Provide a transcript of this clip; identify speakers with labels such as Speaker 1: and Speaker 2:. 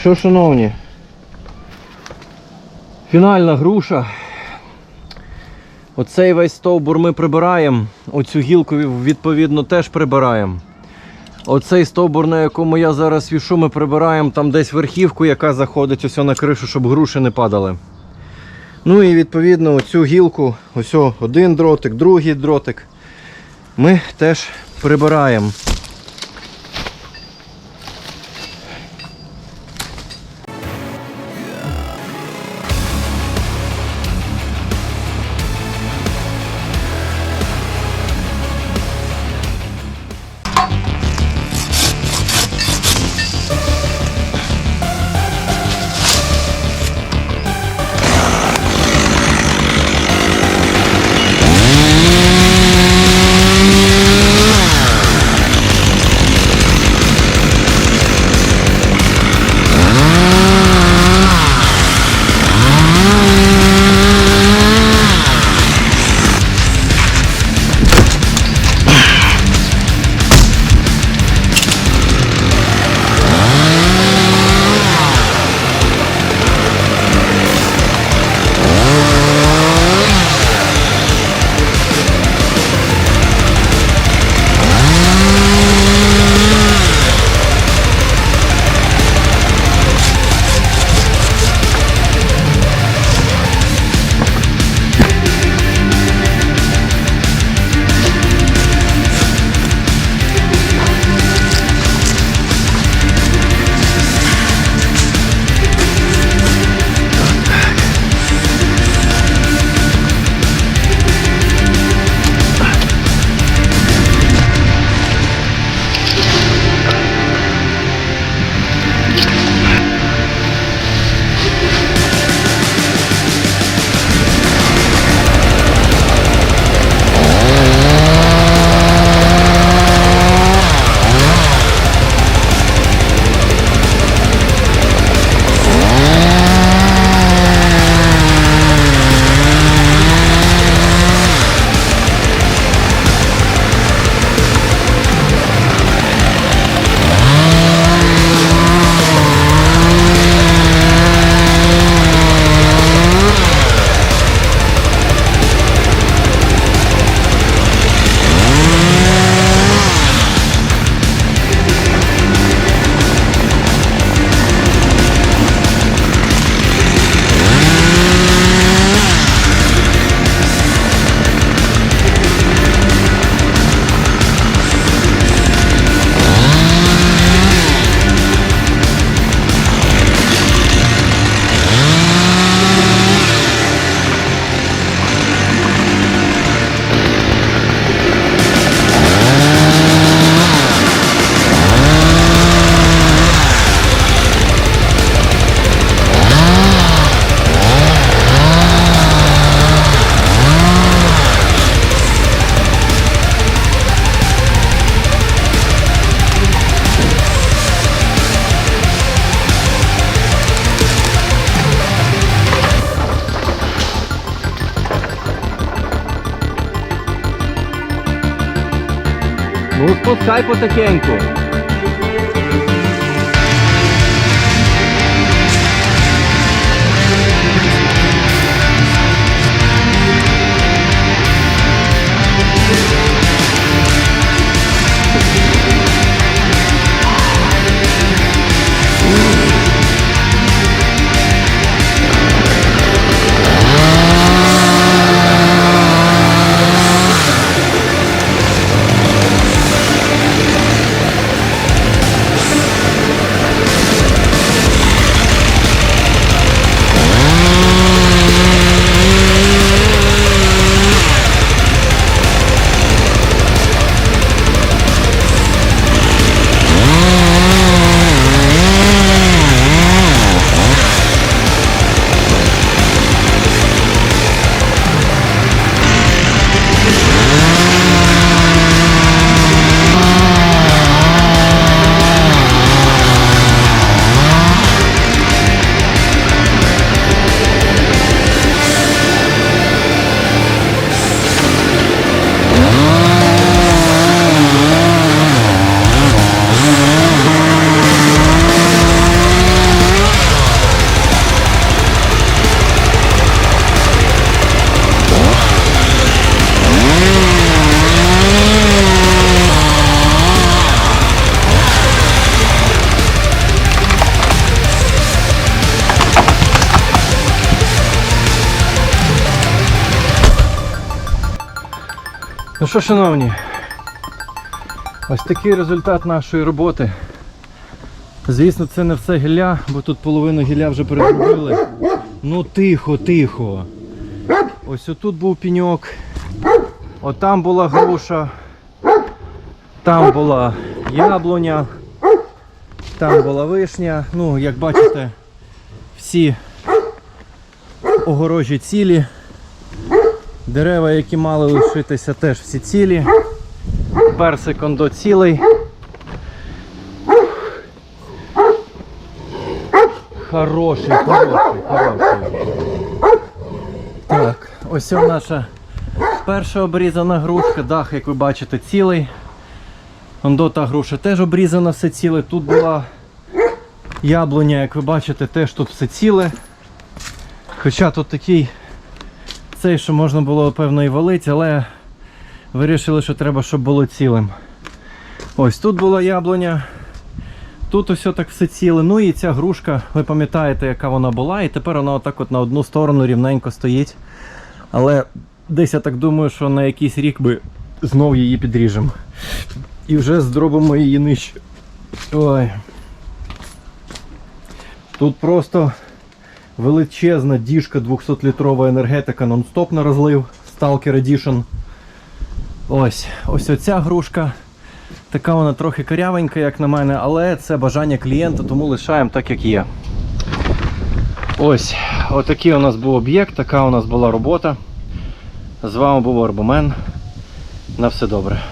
Speaker 1: Що, шановні? Фінальна груша. Оцей весь стовбур ми прибираємо. Оцю гілку відповідно теж прибираємо. Оцей стовбур, на якому я зараз вішу, ми прибираємо там десь верхівку, яка заходить ось на кришу, щоб груші не падали. Ну і відповідно оцю гілку, ось один дротик, другий дротик. Ми теж прибираємо. Ну, спускай потихеньку. Ну що, шановні, ось такий результат нашої роботи. Звісно, це не все гілля, бо тут половину гілля вже перезробили. Ну тихо, тихо. Ось отут був піньок, отам була груша, там була яблуня, там була вишня. Ну, як бачите, всі огорожі цілі. Дерева, які мали лишитися, теж всі цілі. Персик ондо цілий. Хороший, хороший, хороший. Так, ось наша перша обрізана грушка. Дах, як ви бачите, цілий. Ондо та груша теж обрізана все ціле. Тут була яблуня, як ви бачите, теж тут все ціле. Хоча тут такий цей, що можна було певно і валити, але вирішили, що треба, щоб було цілим. Ось тут була яблуня. Тут ось так все ціле. Ну і ця грушка, ви пам'ятаєте, яка вона була, і тепер вона отак от на одну сторону рівненько стоїть. Але десь я так думаю, що на якийсь рік би знов її підріжемо. І вже зробимо її нижче. Ой. Тут просто величезна діжка 200-літрова енергетика нон-стоп на розлив Stalker Edition. Ось, ось оця грушка. Така вона трохи корявенька, як на мене, але це бажання клієнта, тому лишаємо так, як є. Ось, отакий у нас був об'єкт, така у нас була робота. З вами був Арбумен. На все добре.